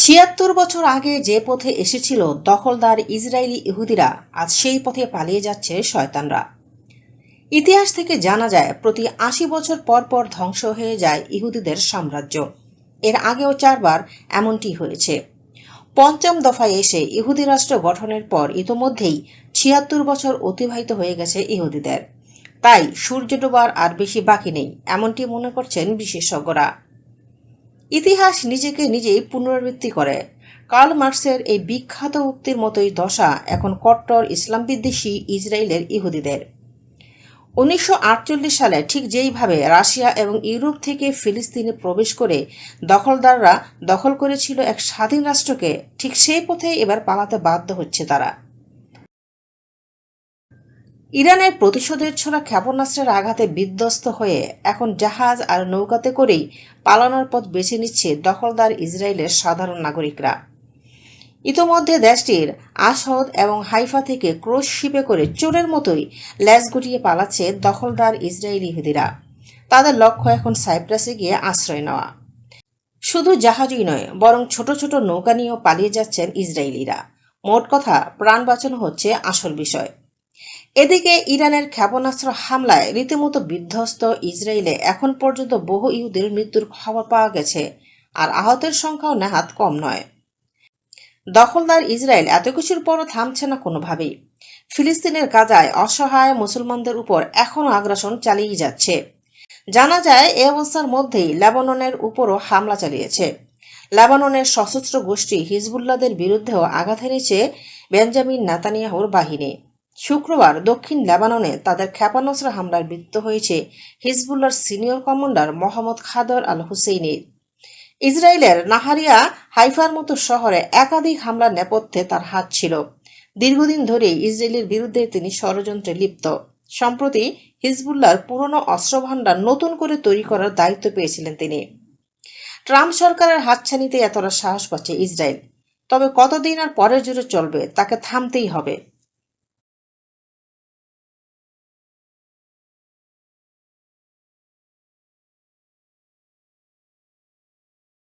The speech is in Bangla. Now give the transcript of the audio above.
ছিয়াত্তর বছর আগে যে পথে এসেছিল দখলদার ইসরায়েলি ইহুদিরা, আজ সেই পথে পালিয়ে যাচ্ছে শয়তানরা। ইতিহাস থেকে জানা যায়, প্রতি আশি বছর পর পর ধ্বংস হয়ে যায় ইহুদিদের সাম্রাজ্য। এর আগেও চারবার এমনটি হয়েছে। পঞ্চম দফায় এসে ইহুদি রাষ্ট্র গঠনের পর ইতোমধ্যেই ছিয়াত্তর বছর অতিবাহিত হয়ে গেছে ইহুদিদের। তাই সূর্য ডোবার আর বেশি বাকি নেই, এমনটি মনে করছেন বিশেষজ্ঞরা। ইতিহাস নিজেকে নিজেই পুনরাবৃত্তি করে। কার্ল মার্কসের এই বিখ্যাত উক্তির মতোই দশা এখন কট্টর ইসলাম বিদ্বেষী ইসরায়েলের ইহুদিদের। উনিশশো আটচল্লিশ সালে ঠিক যেইভাবে রাশিয়া এবং ইউরোপ থেকে ফিলিস্তিনে প্রবেশ করে দখলদাররা দখল করেছিল এক স্বাধীন রাষ্ট্রকে, ঠিক সেই পথে এবার পালাতে বাধ্য হচ্ছে তারা। ইরানের প্রতিশোধের ছোড়া ক্ষেপণাস্ত্রের আঘাতে বিধ্বস্ত হয়ে এখন জাহাজ আর নৌকাতে করেই পালানোর পথ বেছে নিচ্ছে দখলদার ইসরায়েলের সাধারণ নাগরিকরা। ইতোমধ্যে দেশটির আসাদ এবং হাইফা থেকে ক্রোশ শিপে করে চোরের মতোই ল্যাস গুটিয়ে পালাচ্ছে দখলদার ইসরায়েলি ইহুদিরা। তাদের লক্ষ্য এখন সাইপ্রাসে গিয়ে আশ্রয় নেওয়া। শুধু জাহাজই নয়, বরং ছোট ছোট নৌকা নিয়েও পালিয়ে যাচ্ছেন ইসরায়েলিরা। মোট কথা প্রাণ বাঁচানো হচ্ছে আসল বিষয়। এদিকে ইরানের ক্ষেপণাস্ত্র হামলায় রীতিমতো বিধ্বস্ত ইসরায়েলে এখন পর্যন্ত বহু ইহুদের মৃত্যুর খবর পাওয়া গেছে, আর আহতের সংখ্যাও নেহাত কম নয়। দখলদার ইসরায়েল এত কিছুর পরও থামছে না কোনোভাবেই। ফিলিস্তিনের গাজায় অসহায় মুসলমানদের উপর এখনও আগ্রাসন চালিয়ে যাচ্ছে। জানা যায়, এ অবস্থার মধ্যেই লেবাননের উপরও হামলা চালিয়েছে। লেবাননের সশস্ত্র গোষ্ঠী হিজবুল্লাদের বিরুদ্ধেও আঘাত হেনেছে বেঞ্জামিন নাতানিয়াহুর বাহিনী। শুক্রবার দক্ষিণ লেবাননে তাদের ক্ষেপণাস্ত্র হামলার মৃত্যু হয়েছে হিজবুল্লার senior commander Mohammad Khadr Al হুসেইনের ইসরায়েলের নাহারিয়া হাইফার মতো শহরে একাধিক হামলার নেপথ্যে তার হাত ছিল। দীর্ঘদিন ধরেই ইসরায়েলের বিরুদ্ধে তিনি ষড়যন্ত্রে লিপ্ত। সম্প্রতি হিজবুল্লার পুরনো অস্ত্রভাণ্ডার নতুন করে তৈরি করার দায়িত্ব পেয়েছিলেন তিনি। ট্রাম্প সরকারের হাতছানিতে এতটা সাহস পাচ্ছে ইসরায়েল। তবে কতদিন আর পরের জুড়ে চলবে, তাকে থামতেই হবে।